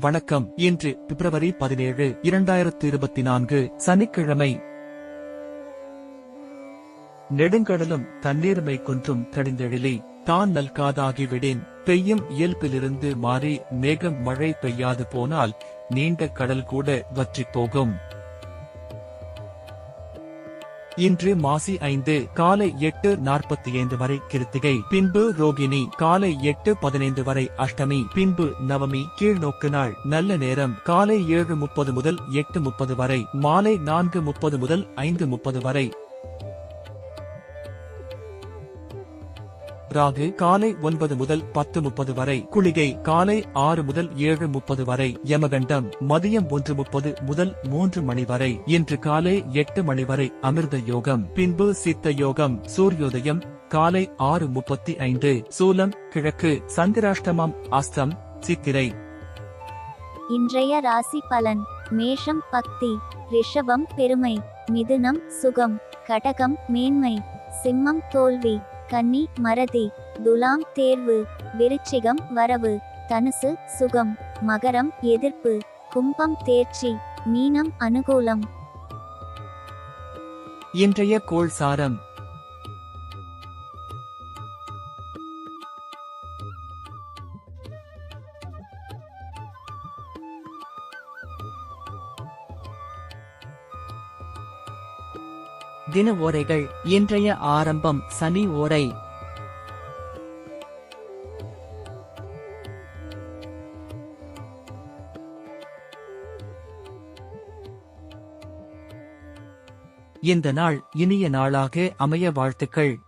வணக்கம். இன்று பிப்ரவரி பதினேழு இரண்டாயிரத்து இருபத்தி நான்கு சனிக்கிழமை. நெடுங்கடலும் தண்ணீர்மை குன்றும் தடிந்தெழிலி தான் நல்காதாகிவிடேன் பெய்யும் இயல்பிலிருந்து மாறி மேகம் மழை பெய்யாது போனால் நீண்ட கடல் கூட வற்றிப் போகும். இன்று மாசி ஐந்து காலை எட்டு நாற்பத்தி ஐந்து வரை கிருத்திகை. பின்பு ரோகிணி காலை எட்டு பதினைந்து வரை அஷ்டமி. பின்பு நவமி கீழ்நோக்கு நாள் நல்ல நேரம் காலை ஏழு முப்பது முதல் எட்டு முப்பது வரை மாலை நான்கு முப்பது முதல் ஐந்து முப்பது வரை. ராகு காலை ஒன்பது முதல் பத்து முப்பது வரை குளிகை காலை ஆறு முதல் ஏழு முப்பது வரை யமகண்டம் மதியம் ஒன்று முப்பது முதல் மூன்று மணி வரை இன்று காலை எட்டு மணி வரை அமிர்த யோகம் பின்பு சித்த யோகம் சூரியோதயம் காலை ஆறு முப்பத்தி ஐந்து சூலம் கிழக்கு சந்திராஷ்டமம் அஸ்தம் சித்திரை. இன்றைய ராசி பலன் மேஷம் பக்தி ரிஷபம் பெருமை மிதுனம் சுகம் கடகம் மேன்மை சிம்மம் தோல்வி. கன்னி மறதி துலாம் தேர்வு விருச்சிகம் வரவு தனுசு சுகம் மகரம் எதிர்ப்பு கும்பம் தேர்ச்சி மீனம் அனுகூலம். இன்றைய கோள் சாரம் தின ஓரைகள். இன்றைய ஆரம்பம் சனி ஓரை. இந்த நாள் இனிய நாளாக அமைய வாழ்த்துக்கள்.